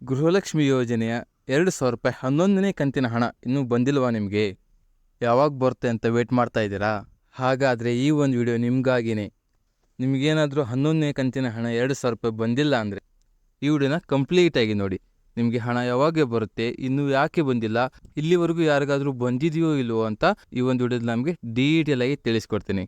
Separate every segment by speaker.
Speaker 1: ಗೃಹಲಕ್ಷ್ಮಿ ಯೋಜನೆಯ ಎರಡು ಸಾವಿರ ರೂಪಾಯಿ ಹನ್ನೊಂದನೇ ಕಂತಿನ ಹಣ ಇನ್ನೂ ಬಂದಿಲ್ವಾ ನಿಮಗೆ? ಯಾವಾಗ ಬರುತ್ತೆ ಅಂತ ವೇಟ್ ಮಾಡ್ತಾ ಇದ್ದೀರಾ? ಹಾಗಾದರೆ ಈ ಒಂದು ವಿಡಿಯೋ ನಿಮಗಾಗಿನೇ. ನಿಮಗೇನಾದರೂ ಹನ್ನೊಂದನೇ ಕಂತಿನ ಹಣ ಎರಡು ಸಾವಿರ ರೂಪಾಯಿ ಬಂದಿಲ್ಲ ಅಂದರೆ ಈ ವಿಡಿಯೋನ ಕಂಪ್ಲೀಟಾಗಿ ನೋಡಿ. ನಿಮಗೆ ಹಣ ಯಾವಾಗ ಬರುತ್ತೆ, ಇನ್ನೂ ಯಾಕೆ ಬಂದಿಲ್ಲ, ಇಲ್ಲಿವರೆಗೂ ಯಾರಿಗಾದರೂ ಬಂದಿದೆಯೋ ಇಲ್ವೋ ಅಂತ ಈ ಒಂದು ವಿಡಿಯೋದಲ್ಲಿ ನಮಗೆ ಡೀಟೇಲಾಗಿ ತಿಳಿಸ್ಕೊಡ್ತೀನಿ.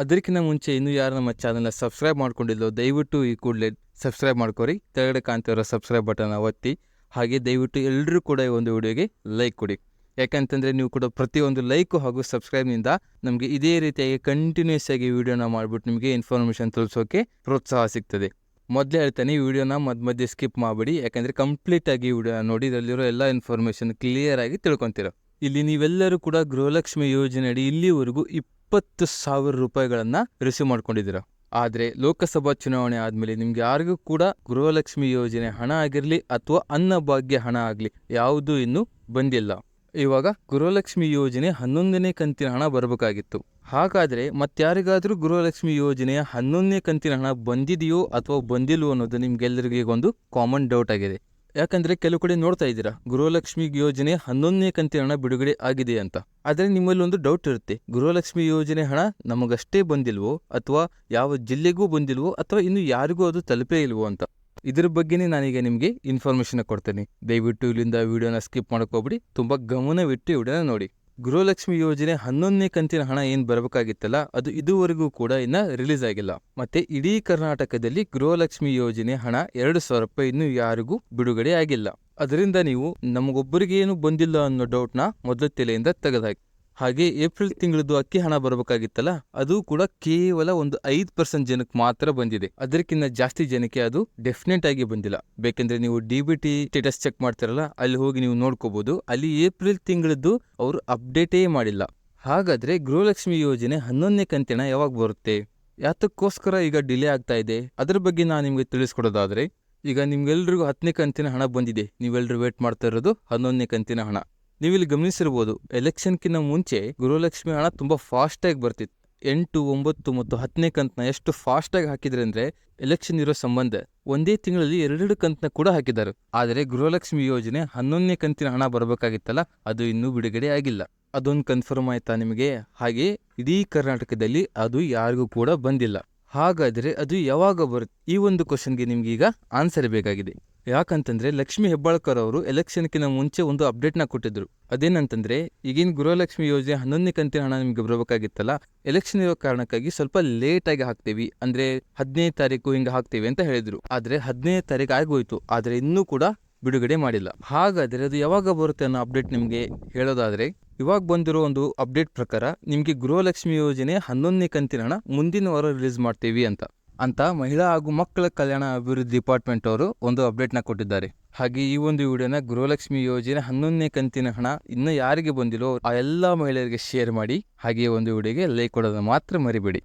Speaker 1: ಅದಕ್ಕಿಂತ ಮುಂಚೆ ಇನ್ನೂ ಯಾರು ನಮ್ಮ ಚಾನಲ್ನ ಸಬ್ಸ್ಕ್ರೈಬ್ ಮಾಡ್ಕೊಂಡಿಲ್ಲೋ ದಯವಿಟ್ಟು ಈ ಕೂಡಲೇ ಸಬ್ಸ್ಕ್ರೈಬ್ ಮಾಡ್ಕೊರಿ. ತೆರಗಡೆ ಕಾಣ್ತಿರೋ ಸಬ್ಸ್ಕ್ರೈಬ್ ಬಟನ್ನ ಒತ್ತಿ. ಹಾಗೆ ದಯವಿಟ್ಟು ಎಲ್ಲರೂ ಕೂಡ ಈ ಒಂದು ವಿಡಿಯೋಗೆ ಲೈಕ್ ಕೊಡಿ. ಯಾಕಂತಂದರೆ ನೀವು ಕೂಡ ಪ್ರತಿಯೊಂದು ಲೈಕು ಹಾಗೂ ಸಬ್ಸ್ಕ್ರೈಬ್ನಿಂದ ನಮಗೆ ಇದೇ ರೀತಿಯಾಗಿ ಕಂಟಿನ್ಯೂಸ್ ಆಗಿ ವಿಡಿಯೋನ ಮಾಡಿಬಿಟ್ಟು ನಿಮಗೆ ಇನ್ಫಾರ್ಮೇಷನ್ ತಿಳಿಸೋಕೆ ಪ್ರೋತ್ಸಾಹ ಸಿಗ್ತದೆ. ಮೊದಲೇ ಹೇಳ್ತೇನೆ, ಈ ವಿಡಿಯೋನ ಮಧ್ಯ ಮಧ್ಯೆ ಸ್ಕಿಪ್ ಮಾಡಬೇಡಿ. ಯಾಕಂದರೆ ಕಂಪ್ಲೀಟಾಗಿ ಆಗಿ ವಿಡಿಯೋನ ನೋಡಿ, ಇದರಲ್ಲಿರೋ ಎಲ್ಲ ಇನ್ಫಾರ್ಮೇಷನ್ ಕ್ಲಿಯರ್ ಆಗಿ ತಿಳ್ಕೊತೀರ. ಇಲ್ಲಿ ನೀವೆಲ್ಲರೂ ಕೂಡ ಗೃಹಲಕ್ಷ್ಮಿ ಯೋಜನೆ ಅಡಿ ಇಲ್ಲಿವರೆಗೂ ಇಪ್ಪತ್ತು ಸಾವಿರ ರೂಪಾಯಿಗಳನ್ನು ರಿಸೀವ್ ಮಾಡ್ಕೊಂಡಿದ್ದೀರ. ಆದರೆ ಲೋಕಸಭಾ ಚುನಾವಣೆ ಆದಮೇಲೆ ನಿಮ್ಗೆ ಯಾರಿಗೂ ಕೂಡ ಗೃಹಲಕ್ಷ್ಮಿ ಯೋಜನೆ ಹಣ ಆಗಿರಲಿ ಅಥವಾ ಅನ್ನಭಾಗ್ಯ ಹಣ ಆಗಲಿ ಯಾವುದೂ ಇನ್ನೂ ಬಂದಿಲ್ಲ. ಇವಾಗ ಗೃಹಲಕ್ಷ್ಮಿ ಯೋಜನೆ ಹನ್ನೊಂದನೇ ಕಂತಿನ ಹಣ ಬರಬೇಕಾಗಿತ್ತು. ಹಾಗಾದ್ರೆ ಮತ್ತಾರಿಗಾದರೂ ಗೃಹಲಕ್ಷ್ಮಿ ಯೋಜನೆಯ ಹನ್ನೊಂದನೇ ಕಂತಿನ ಹಣ ಬಂದಿದೆಯೋ ಅಥವಾ ಬಂದಿಲ್ವೋ ಅನ್ನೋದು ನಿಮ್ಗೆಲ್ಲರಿಗೂ ಒಂದು ಕಾಮನ್ ಡೌಟ್ ಆಗಿದೆ. ಯಾಕಂದ್ರೆ ಕೆಲವು ಕಡೆ ನೋಡ್ತಾ ಇದ್ದೀರಾ, ಗೃಹಲಕ್ಷ್ಮಿ ಯೋಜನೆ ಹನ್ನೊಂದನೇ ಕಂತಿನ ಹಣ ಬಿಡುಗಡೆ ಆಗಿದೆ ಅಂತ. ಆದರೆ ನಿಮ್ಮಲ್ಲಿ ಒಂದು ಡೌಟ್ ಇರುತ್ತೆ, ಗೃಹಲಕ್ಷ್ಮಿ ಯೋಜನೆ ಹಣ ನಮಗಷ್ಟೇ ಬಂದಿಲ್ವೋ, ಅಥವಾ ಯಾವ ಜಿಲ್ಲೆಗೂ ಬಂದಿಲ್ವೋ, ಅಥವಾ ಇನ್ನು ಯಾರಿಗೂ ಅದು ತಲುಪೇ ಇಲ್ವೋ ಅಂತ. ಇದ್ರ ಬಗ್ಗೆನೇ ನಾನೀಗ ನಿಮಗೆ ಇನ್ಫಾರ್ಮೇಷನ್ ಕೊಡ್ತೇನೆ. ದಯವಿಟ್ಟು ಇಲ್ಲಿಂದ ವಿಡಿಯೋನ ಸ್ಕಿಪ್ ಮಾಡ್ಕೋಬಿಡಿ ತುಂಬ ಗಮನವಿಟ್ಟು ವಿಡಿಯೋನ ನೋಡಿ. ಗೃಹಲಕ್ಷ್ಮಿ ಯೋಜನೆ ಹನ್ನೊಂದನೇ ಕಂತಿನ ಹಣ ಏನು ಬರಬೇಕಾಗಿತ್ತಲ್ಲ, ಅದು ಇದುವರೆಗೂ ಕೂಡ ಇನ್ನ ರಿಲೀಸ್ ಆಗಿಲ್ಲ. ಮತ್ತೆ ಇಡೀ ಕರ್ನಾಟಕದಲ್ಲಿ ಗೃಹಲಕ್ಷ್ಮಿ ಯೋಜನೆ ಹಣ ಎರಡು ಸಾವಿರ ರೂಪಾಯಿ ಇನ್ನೂ ಯಾರಿಗೂ ಬಿಡುಗಡೆ ಆಗಿಲ್ಲ. ಅದರಿಂದ ನೀವು ನಮಗೊಬ್ಬರಿಗೇನು ಬಂದಿಲ್ಲ ಅನ್ನೋ ಡೌಟ್ನ ಮೊದಲ ತಲೆಯಿಂದ ತೆಗೆದಾಕಿ ಹಾಗೆ ಏಪ್ರಿಲ್ ತಿಂಗಳದ್ದು ಅಕ್ಕಿ ಹಣ ಬರಬೇಕಾಗಿತ್ತಲ್ಲ, ಅದು ಕೂಡ ಕೇವಲ ಒಂದು ಐದ್ ಪರ್ಸೆಂಟ್ ಜನಕ್ಕೆ ಮಾತ್ರ ಬಂದಿದೆ. ಅದಕ್ಕಿಂತ ಜಾಸ್ತಿ ಜನಕ್ಕೆ ಅದು ಡೆಫಿನೆಟ್ ಆಗಿ ಬಂದಿಲ್ಲ. ಬೇಕಂದ್ರೆ ನೀವು D B T status check ಮಾಡ್ತಿರಲ್ಲ, ಅಲ್ಲಿ ಹೋಗಿ ನೀವು ನೋಡ್ಕೋಬಹುದು ಅಲ್ಲಿ ಏಪ್ರಿಲ್ ತಿಂಗಳದ್ದು ಅವರು ಅಪ್ಡೇಟೇ ಮಾಡಿಲ್ಲ. ಹಾಗಾದ್ರೆ ಗೃಹಲಕ್ಷ್ಮಿ ಯೋಜನೆ ಹನ್ನೊಂದನೇ ಕಂತಿನ ಯಾವಾಗ ಬರುತ್ತೆ? ಯಾತಕ್ಕೋಸ್ಕರ ಈಗ ಡಿಲೇ ಆಗ್ತಾ ಇದೆ? ಅದರ ಬಗ್ಗೆ ನಾನು ನಿಮಗೆ ತಿಳಿಸ್ಕೊಡೋದಾದ್ರೆ, ಈಗ ನಿಮ್ಗೆಲ್ರಿಗೂ ಹತ್ತನೇ ಕಂತಿನ ಹಣ ಬಂದಿದೆ. ನೀವೆಲ್ಲರೂ ವೇಟ್ ಮಾಡ್ತಾ ಇರೋದು ಹನ್ನೊಂದನೇ ಕಂತಿನ ಹಣ. ನೀವಿಲ್ಲಿ ಗಮನಿಸಿರ್ಬೋದು ಎಲೆಕ್ಷನ್ಕಿಂತ ಮುಂಚೆ ಗೃಹಲಕ್ಷ್ಮಿ ಹಣ ತುಂಬ ಫಾಸ್ಟಾಗಿ ಬರ್ತಿತ್ತು. ಎಂಟು, ಒಂಬತ್ತು ಮತ್ತು ಹತ್ತನೇ ಕಂತನ ಎಷ್ಟು ಫಾಸ್ಟಾಗಿ ಹಾಕಿದ್ರೆ ಅಂದರೆ ಎಲೆಕ್ಷನ್ ಇರೋ ಸಂಬಂಧ ಒಂದೇ ತಿಂಗಳಲ್ಲಿ ಎರಡೆರಡು ಕಂತನ ಕೂಡ ಹಾಕಿದ್ದಾರೆ. ಆದರೆ ಗೃಹಲಕ್ಷ್ಮಿ ಯೋಜನೆ ಹನ್ನೊಂದನೇ ಕಂತಿನ ಹಣ ಬರಬೇಕಾಗಿತ್ತಲ್ಲ, ಅದು ಇನ್ನೂ ಬಿಡುಗಡೆ ಆಗಿಲ್ಲ. ಅದೊಂದು ಕನ್ಫರ್ಮ್ ಆಯ್ತಾ ನಿಮಗೆ? ಹಾಗೆ ಇಡೀ ಕರ್ನಾಟಕದಲ್ಲಿ ಅದು ಯಾರಿಗೂ ಕೂಡ ಬಂದಿಲ್ಲ. ಹಾಗಾದರೆ ಅದು ಯಾವಾಗ ಬರುತ್ತೆ ಈ ಒಂದು ಕ್ವಶನ್ಗೆ ನಿಮ್ಗೆ ಈಗ ಆನ್ಸರ್ ಬೇಕಾಗಿದೆ. ಯಾಕಂತಂದ್ರೆ ಲಕ್ಷ್ಮಿ ಹೆಬ್ಬಾಳ್ಕರ್ ಅವರು ಎಲೆಕ್ಷನ್ಕಿಂತ ಮುಂಚೆ ಒಂದು ಅಪ್ಡೇಟ್ನ ಕೊಟ್ಟಿದ್ರು. ಅದೇನಂತಂದ್ರೆ, ಈಗಿನ ಗೃಹಲಕ್ಷ್ಮಿ ಯೋಜನೆ ಹನ್ನೊಂದನೇ ಕಂತಿನ ಹಣ ನಿಮ್ಗೆ ಬರಬೇಕಾಗಿತ್ತಲ್ಲ ಎಲೆಕ್ಷನ್ ಇರೋ ಕಾರಣಕ್ಕಾಗಿ ಸ್ವಲ್ಪ ಲೇಟಾಗಿ ಹಾಕ್ತೀವಿ, ಅಂದ್ರೆ ಹದಿನೈದು ತಾರೀಕು ಹಿಂಗೆ ಹಾಕ್ತೀವಿ ಅಂತ ಹೇಳಿದ್ರು. ಆದ್ರೆ ಹದಿನೈದು ತಾರೀಕು ಆಗೋಯ್ತು, ಆದ್ರೆ ಇನ್ನೂ ಕೂಡ ಬಿಡುಗಡೆ ಮಾಡಿಲ್ಲ. ಹಾಗಾದ್ರೆ ಅದು ಯಾವಾಗ ಬರುತ್ತೆ ಅನ್ನೋ ಅಪ್ಡೇಟ್ ನಿಮಗೆ ಹೇಳೋದಾದ್ರೆ ಇವಾಗ ಬಂದಿರೋ ಒಂದು ಅಪ್ಡೇಟ್ ಪ್ರಕಾರ ನಿಮಗೆ ಗೃಹಲಕ್ಷ್ಮಿ ಯೋಜನೆ ಹನ್ನೊಂದನೇ ಕಂತಿನ ಹಣ ಮುಂದಿನ ವಾರ ರಿಲೀಸ್ ಮಾಡ್ತೀವಿ ಅಂತ. ಅಂತ ಮಹಿಳಾ ಹಾಗೂ ಮಕ್ಕಳ ಕಲ್ಯಾಣ ಅಭಿವೃದ್ಧಿ ಡಿಪಾರ್ಟ್ಮೆಂಟ್ ಅವರು ಒಂದು ಅಪ್ಡೇಟ್ನ ಕೊಟ್ಟಿದ್ದಾರೆ. ಹಾಗೆ ಈ ಒಂದು ವಿಡಿಯೋನ ಗೃಹಲಕ್ಷ್ಮಿ ಯೋಜನೆ ಹನ್ನೊಂದನೇ ಕಂತಿನ ಹಣ ಇನ್ನೂ ಯಾರಿಗೆ ಬಂದಿಲ್ಲೋ ಆ ಎಲ್ಲ ಮಹಿಳೆಯರಿಗೆ ಶೇರ್ ಮಾಡಿ ಹಾಗೆ ಒಂದು ವಿಡಿಯೋಗೆ ಲೈಕ್ ಕೊಡೋದನ್ನ ಮಾತ್ರ ಮರಿಬೇಡಿ.